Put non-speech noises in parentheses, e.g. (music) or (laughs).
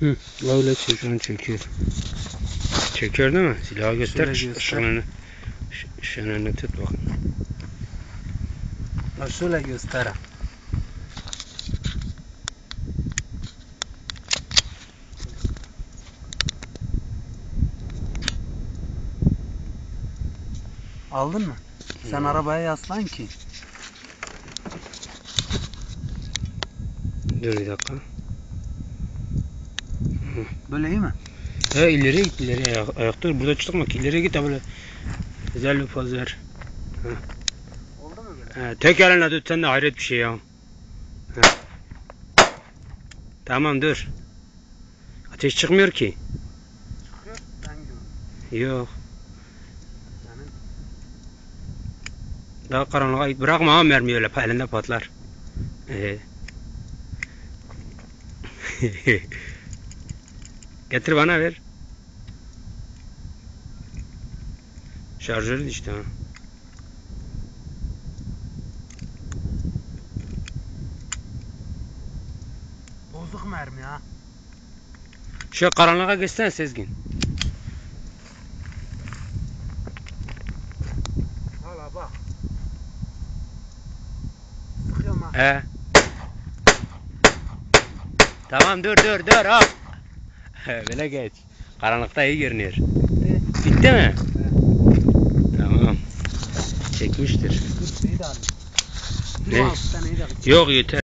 Hı, öyle çekiyor, çekiyor. Çekiyor değil mi? Silahı göster, Şöyle ş- göster. ışığını. ş- Işığını tut. Bak şöyle göster. Aldın mı? Sen Hı. arabaya yaslan ki. Dur bir dakika. Böyle iyi mi? He ileri git ileri ayak, ayakta burada çıkma ki ileri git böyle. Güzel bir poz ver. Oldu mu böyle? He, tek elinle tut sen de hayret bir şey ya. He. Tamam dur. Ateş çıkmıyor ki. Çıkıyor. Ben gördüm. Yok. Senin Daha karanlığa git. Bırakma ha mermi öyle elinde patlar. Ee. (laughs) Getir bana ver. Şarjörü işte ha. bozuk mermi ha. Şu karanlığa geçsene Sezgin. Hala bak. Sıkıyorum ha. He. Tamam dur dur dur hop. (laughs) Böyle geç. Karanlıkta iyi görünüyor. Bitti. Bitti mi? Evet. Tamam. Çekmiştir. İyi de. Ne? Yok yeter.